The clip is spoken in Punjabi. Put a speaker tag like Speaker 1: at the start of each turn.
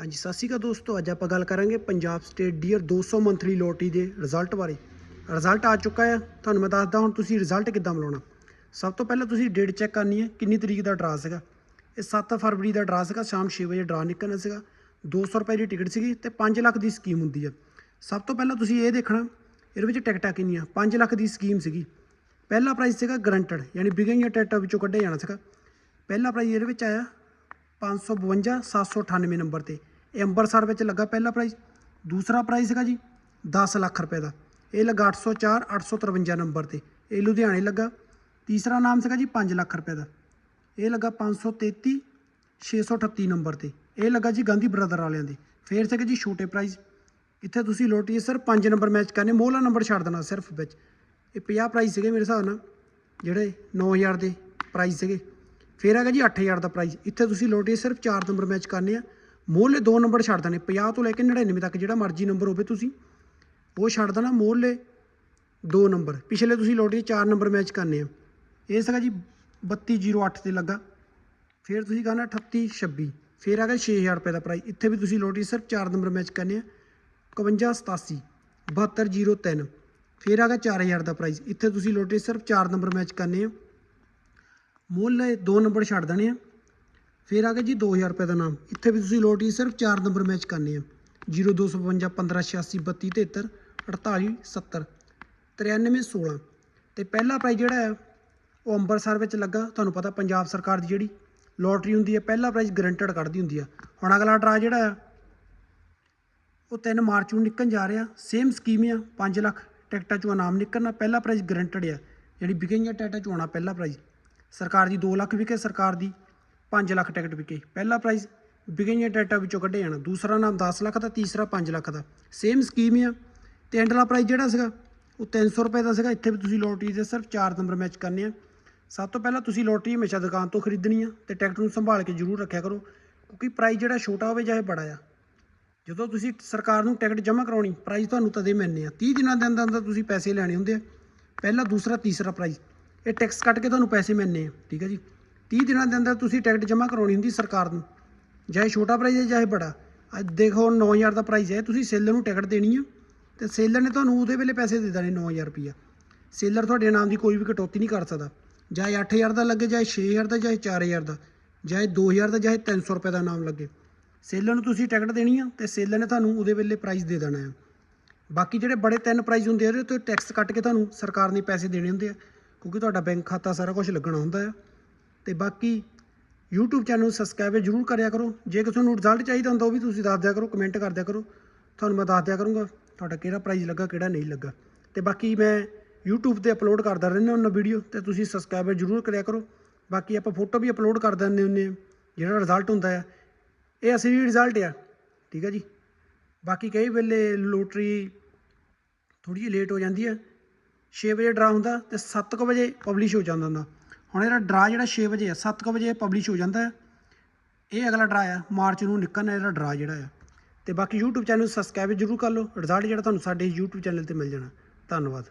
Speaker 1: ਹਾਂਜੀ, ਸਤਿ ਸ਼੍ਰੀ ਅਕਾਲ ਦੋਸਤੋ। ਅੱਜ ਆਪਾਂ ਗੱਲ ਕਰਾਂਗੇ Punjab state dear 200 monthly lottery ਦੇ ਰਿਜ਼ਲਟ ਬਾਰੇ। ਰਿਜ਼ਲਟ ਆ ਚੁੱਕਾ ਹੈ ਤੁਹਾਨੂੰ ਮੈਂ ਦੱਸਦਾ ਹੁਣ ਤੁਸੀਂ ਰਿਜ਼ਲਟ ਕਿੱਦਾਂ ਮਿਲਾਉਣਾ। ਸਭ ਤੋਂ ਪਹਿਲਾਂ ਤੁਸੀਂ ਡੇਟ ਚੈੱਕ ਕਰਨੀ ਹੈ ਕਿੰਨੀ ਤਰੀਕ ਦਾ ਡਰਾ ਸੀਗਾ। ਇਹ 7 ਫਰਵਰੀ ਦਾ ਡਰਾ ਸੀਗਾ, ਸ਼ਾਮ 6 ਵਜੇ ਡਰਾ ਨਿਕਲਣਾ ਸੀਗਾ। 200 ਰੁਪਏ ਦੀ ਟਿਕਟ ਸੀਗੀ ਤੇ 5 ਲੱਖ ਦੀ ਸਕੀਮ ਹੁੰਦੀ ਹੈ ਸਭ ਤੋਂ ਪਹਿਲਾਂ ਤੁਸੀਂ ਇਹ ਦੇਖਣਾ, ਇਹਦੇ ਵਿੱਚ ਟਿਕਟਾਂ ਕਿੰਨੀਆਂ? 5 ਲੱਖ ਦੀ ਸਕੀਮ ਸੀਗੀ। ਪਹਿਲਾ ਪ੍ਰਾਈਜ਼ ਸੀਗਾ ਗਰੰਟਡ, ਯਾਨੀ ਵਿਗਈਆਂ ਟਿਕਟਾਂ ਵਿੱਚੋਂ ਕੱਢਿਆ ਜਾਣਾ ਸੀਗਾ। ਪਹਿਲਾ ਪ੍ਰਾਈਜ਼ ਇਹਦੇ ਵਿੱਚ ਆਇਆ 552 798 ਨੰਬਰ ਤੇ। ਇਹ ਅੰਮ੍ਰਿਤਸਰ ਵਿੱਚ ਲੱਗਾ ਪਹਿਲਾ ਪ੍ਰਾਈਜ਼ ਦੂਸਰਾ ਪ੍ਰਾਈਜ਼ ਸੀਗਾ ਜੀ 10 ਲੱਖ ਰੁਪਏ ਦਾ। ਇਹ ਲੱਗਾ 804 853 ਨੰਬਰ ਤੇ। ਇਹ ਲੁਧਿਆਣੇ ਲੱਗਾ। ਤੀਸਰਾ ਨਾਮ ਸੀਗਾ ਜੀ 5 ਲੱਖ ਰੁਪਏ ਦਾ। ਇਹ ਲੱਗਾ 533 638 ਨੰਬਰ ਤੇ। ਇਹ ਲੱਗਾ ਜੀ ਗਾਂਧੀ ਬ੍ਰਦਰ ਵਾਲਿਆਂ ਦੇ। ਫੇਰ ਸੀਗੇ ਜੀ ਛੋਟੇ ਪ੍ਰਾਈਜ਼ ਇੱਥੇ ਤੁਸੀਂ ਲੋਟੀ ਸਿਰਫ 5 ਨੰਬਰ ਮੈਚ ਕਰਨੇ। ਮੋਹਲਾ ਨੰਬਰ ਛੱਡ ਦੇਣਾ ਸਿਰਫ ਵਿੱਚ। ਇਹ 50 ਪ੍ਰਾਈਜ਼ ਸੀਗੇ ਮੇਰੇ ਹਿਸਾਬ ਨਾਲ। ਜਿਹੜੇ 9000 ਦੇ ਪ੍ਰਾਈਜ਼ ਸੀਗੇ। ਫਿਰ ਹੈਗਾ ਜੀ 8000 ਦਾ ਪ੍ਰਾਈਜ਼ ਇੱਥੇ ਤੁਸੀਂ ਲੋਟੀ ਸਿਰਫ 4 ਨੰਬਰ ਮੈਚ ਕਰਨੇ ਆ। ਮੋਹਲੇ ਦੋ ਨੰਬਰ ਛੱਡ ਦੇਣੇ 50 ਤੋਂ ਲੈ ਕੇ 99 ਤੱਕ ਜਿਹੜਾ ਮਰਜ਼ੀ ਨੰਬਰ ਹੋਵੇ ਤੁਸੀਂ, ਉਹ ਛੱਡ ਦੇਣਾ ਮੋਹਲੇ ਦੋ ਨੰਬਰ। ਪਿਛਲੇ ਤੁਸੀਂ ਲੋਟਰੀ 4 ਨੰਬਰ ਮੈਚ ਕਰਨੇ ਆ। ਇਹ ਸੀਗਾ ਜੀ 3208 ਤੇ ਲੱਗਾ। ਫਿਰ ਤੁਸੀਂ ਕਰਨਾ 3826 ਫਿਰ ਆ ਗਿਆ 6000 ਰੁਪਏ ਦਾ ਪ੍ਰਾਈਸ ਇੱਥੇ ਵੀ ਤੁਸੀਂ ਲੋਟਰੀ ਸਿਰਫ 4 ਨੰਬਰ ਮੈਚ ਕਰਨੇ ਆ। 5187 7203 ਫਿਰ ਆ ਗਿਆ 4000 ਦਾ ਪ੍ਰਾਈਸ ਇੱਥੇ ਤੁਸੀਂ ਲੋਟਰੀ ਸਿਰਫ 4 ਨੰਬਰ ਮੈਚ ਕਰਨੇ ਆ। ਮੁੱਲ 2 ਨੰਬਰ ਛੱਡ ਦੇਣੇ ਆ। ਫਿਰ ਆ ਗਿਆ ਜੀ 2000 ਰੁਪਏ ਦਾ ਨਾਮ। ਇੱਥੇ ਵੀ ਤੁਸੀਂ ਲੋਟਰੀ ਸਿਰਫ 4 ਨੰਬਰ ਮੈਚ ਕਰਨੇ ਆ। 0252 1586 32 73 48 70 93 16 ਤੇ ਪਹਿਲਾ ਪ੍ਰਾਈਜ਼ ਜਿਹੜਾ ਹੈ, ਉਹ ਅੰਮ੍ਰਿਤਸਰ ਵਿੱਚ ਲੱਗਾ। ਤੁਹਾਨੂੰ ਪਤਾ ਪੰਜਾਬ ਸਰਕਾਰ ਦੀ ਜਿਹੜੀ ਲੋਟਰੀ ਹੁੰਦੀ ਹੈ, ਪਹਿਲਾ ਪ੍ਰਾਈਜ਼ ਗਰੰਟਡ ਕੱਢਦੀ ਹੁੰਦੀ ਆ। ਹੁਣ ਅਗਲਾ ਡਰਾ ਜਿਹੜਾ ਆ ਉਹ 3 ਮਾਰਚ ਨੂੰ ਨਿਕਲਣ ਜਾ ਰਿਹਾ। ਸੇਮ ਸਕੀਮ ਆ 5 ਲੱਖ ਟਿਕਟਾਂ ਚੋਂ ਇਨਾਮ ਨਿਕਲਣਾ। ਪਹਿਲਾ ਪ੍ਰਾਈਜ਼ ਗਰੰਟਡ ਆ। ਜਿਹੜੀ ਵਿਕੇਗੀਆਂ ਟਿਕਟਾਂ ਚੋਂ ਆਉਣਾ, ਪਹਿਲਾ ਪ੍ਰਾਈਜ਼ ਸਰਕਾਰ ਦੀ 2 ਲੱਖ ਵਿਕੇ ਸਰਕਾਰ ਦੀ। 5 ਲੱਖ ਟਿਕਟ ਵਿਕੇ। ਪਹਿਲਾ ਪ੍ਰਾਈਜ਼ ਵਿਕਈਆਂ ਟਿਕਟਾਂ ਵਿੱਚੋਂ ਕੱਢੇ ਜਾਣਾ। ਦੂਸਰਾ ਨਾਮ 10 ਲੱਖ ਦਾ, ਤੀਸਰਾ 5 ਲੱਖ ਦਾ। ਸੇਮ ਸਕੀਮ ਆ। ਤੇ ਐਂਡਲਾ ਪ੍ਰਾਈਜ਼ ਜਿਹੜਾ ਸੀਗਾ, ਉਹ 300 ਰੁਪਏ ਦਾ ਸੀਗਾ। ਇੱਥੇ ਵੀ ਤੁਸੀਂ ਲੋਟਰੀ ਦੇ ਸਿਰਫ 4 ਨੰਬਰ ਮੈਚ ਕਰਨੇ ਆ। ਸਭ ਤੋਂ ਪਹਿਲਾਂ ਤੁਸੀਂ ਲੋਟਰੀ ਹਮੇਸ਼ਾ ਦੁਕਾਨ ਤੋਂ ਖਰੀਦਣੀ ਆ ਤੇ ਟਿਕਟ ਨੂੰ ਸੰਭਾਲ ਕੇ ਜ਼ਰੂਰ ਰੱਖਿਆ ਕਰੋ, ਕਿਉਂਕਿ ਪ੍ਰਾਈਜ਼ ਜਿਹੜਾ ਛੋਟਾ ਹੋਵੇ ਜਾਂ ਬੜਾ ਆ। ਜਦੋਂ ਤੁਸੀਂ ਸਰਕਾਰ ਨੂੰ ਟਿਕਟ ਜਮ੍ਹਾਂ ਕਰਾਉਣੀ ਪ੍ਰਾਈਜ਼ ਤੁਹਾਨੂੰ ਤਦੇ ਮਿਲਨੇ ਆ। 30 ਦਿਨਾਂ ਦੇ ਅੰਦਰ ਅੰਦਰ ਤੁਸੀਂ ਪੈਸੇ ਲੈਣੇ ਹੁੰਦੇ ਆ। ਪਹਿਲਾ, ਦੂਸਰਾ, ਤੀਸਰਾ ਪ੍ਰਾਈਜ਼ ਇਹ ਟੈਕਸ ਕੱਟ ਕੇ ਤੁਹਾਨੂੰ ਪੈਸੇ ਮਿਲਨੇ ਆ। ਠੀਕ ਹੈ ਜੀ? 30 ਦਿਨਾਂ ਦੇ ਅੰਦਰ ਤੁਸੀਂ ਟਿਕਟ ਜਮ੍ਹਾਂ ਕਰਾਉਣੀ ਹੁੰਦੀ ਸਰਕਾਰ ਨੂੰ, ਚਾਹੇ ਛੋਟਾ ਪ੍ਰਾਈਜ਼ ਹੈ, ਚਾਹੇ ਬੜਾ। ਅੱਜ ਦੇਖੋ 9000 ਦਾ ਪ੍ਰਾਈਜ਼ ਹੈ, ਤੁਸੀਂ ਸੇਲਰ ਨੂੰ ਟਿਕਟ ਦੇਣੀ ਆ, ਤੇ ਸੇਲਰ ਨੇ ਤੁਹਾਨੂੰ ਉਹਦੇ ਵੇਲੇ ਪੈਸੇ ਦੇ ਦੇਣੇ 9000 ਰੁਪਈਆ। ਸੇਲਰ ਤੁਹਾਡੇ ਨਾਮ ਦੀ ਕੋਈ ਵੀ ਕਟੌਤੀ ਨਹੀਂ ਕਰ ਸਕਦਾ। ਚਾਹੇ 8000 ਦਾ ਲੱਗੇ, ਚਾਹੇ 6000 ਦਾ, ਚਾਹੇ 4000 ਦਾ, ਚਾਹੇ 2000 ਦਾ, ਚਾਹੇ 300 ਰੁਪਏ ਦਾ ਨਾਮ ਲੱਗੇ। ਸੇਲਰ ਨੂੰ ਤੁਸੀਂ ਟਿਕਟ ਦੇਣੀ ਆ, ਤੇ ਸੇਲਰ ਨੇ ਤੁਹਾਨੂੰ ਉਹਦੇ ਵੇਲੇ ਪ੍ਰਾਈਜ਼ ਦੇ ਦੇਣਾ ਆ। ਬਾਕੀ ਜਿਹੜੇ ਬੜੇ ਤਿੰਨ ਪ੍ਰਾਈਜ਼ ਹੁੰਦੇ ਆ, ਉਹਦੇ ਤੋਂ ਟੈਕਸ ਕੱਟ ਕੇ ਤੁਹਾਨੂੰ ਸਰਕਾਰ ਨੇ ਪੈਸੇ ਦੇਣੇ ਹੁੰਦੇ ਆ, ਕਿਉਂਕਿ ਤੁਹਾਡਾ ਬੈਂਕ ਖਾਤਾ ਸਾਰਾ ਕੁਝ ਲੱਗਣਾ ਹੁੰਦਾ ਆ। ਤੇ ਬਾਕੀ YouTube ਚੈਨਲ ਨੂੰ ਸਬਸਕ੍ਰਾਈਬ ਜ਼ਰੂਰ ਕਰਿਆ ਕਰੋ। ਜੇ ਕਿਸੇ ਨੂੰ ਰਿਜ਼ਲਟ ਚਾਹੀਦਾ ਹੁੰਦਾ, ਉਹ ਵੀ ਤੁਸੀਂ ਦੱਸ ਦਿਆ ਕਰੋ ਕਮੈਂਟ ਕਰ ਦਿਆ ਕਰੋ। ਤੁਹਾਨੂੰ ਮੈਂ ਦੱਸ ਦਿਆ ਕਰੂੰਗਾ ਤੁਹਾਡਾ ਕਿਹੜਾ ਪ੍ਰਾਈਜ਼ ਲੱਗਾ, ਕਿਹੜਾ ਨਹੀਂ ਲੱਗਾ। ਤੇ ਬਾਕੀ ਮੈਂ YouTube ਤੇ ਅਪਲੋਡ ਕਰਦਾ ਰਹਿੰਦਾ ਹੁੰਦਾ ਵੀਡੀਓ ਤੇ ਤੁਸੀਂ ਸਬਸਕ੍ਰਾਈਬ ਜ਼ਰੂਰ ਕਰਿਆ ਕਰੋ। ਬਾਕੀ ਆਪਾਂ ਫੋਟੋ ਵੀ ਅਪਲੋਡ ਕਰ ਦਿੰਦੇ ਹੁੰਦੇ ਹਾਂ, ਜਿਹੜਾ ਰਿਜ਼ਲਟ ਹੁੰਦਾ ਆ। ਇਹ ਅਸਲੀ ਰਿਜ਼ਲਟ ਆ, ਠੀਕ ਹੈ ਜੀ। ਬਾਕੀ ਕਈ ਵੇਲੇ ਲੋਟਰੀ ਥੋੜੀ ਜਿਹੀ ਲੇਟ ਹੋ ਜਾਂਦੀ ਹੈ 6 ਵਜੇ ਡਰਾ ਹੁੰਦਾ ਤੇ 7:00 ਵਜੇ ਪਬਲਿਸ਼ ਹੋ ਜਾਂਦਾ ਹੁੰਦਾ। ਹੁਣ ਇਹਦਾ ਡਰਾ ਜਿਹੜਾ 6 ਵਜੇ ਆ 7:00 ਵਜੇ ਪਬਲਿਸ਼ ਹੋ ਜਾਂਦਾ ਹੈ। ਇਹ ਅਗਲਾ ਡਰਾ ਆ, ਮਾਰਚ ਨੂੰ ਨਿਕਲਣਾ ਇਹਦਾ ਡਰਾ ਜਿਹੜਾ ਆ। ਤੇ ਬਾਕੀ YouTube ਚੈਨਲ ਨੂੰ ਸਬਸਕ੍ਰਾਈਬ ਜ਼ਰੂਰ ਕਰ ਲਓ। ਰਿਜ਼ਲਟ ਜਿਹੜਾ ਤੁਹਾਨੂੰ ਸਾਡੇ YouTube ਚੈਨਲ ਤੇ ਮਿਲ ਜਾਣਾ। ਧੰਨਵਾਦ।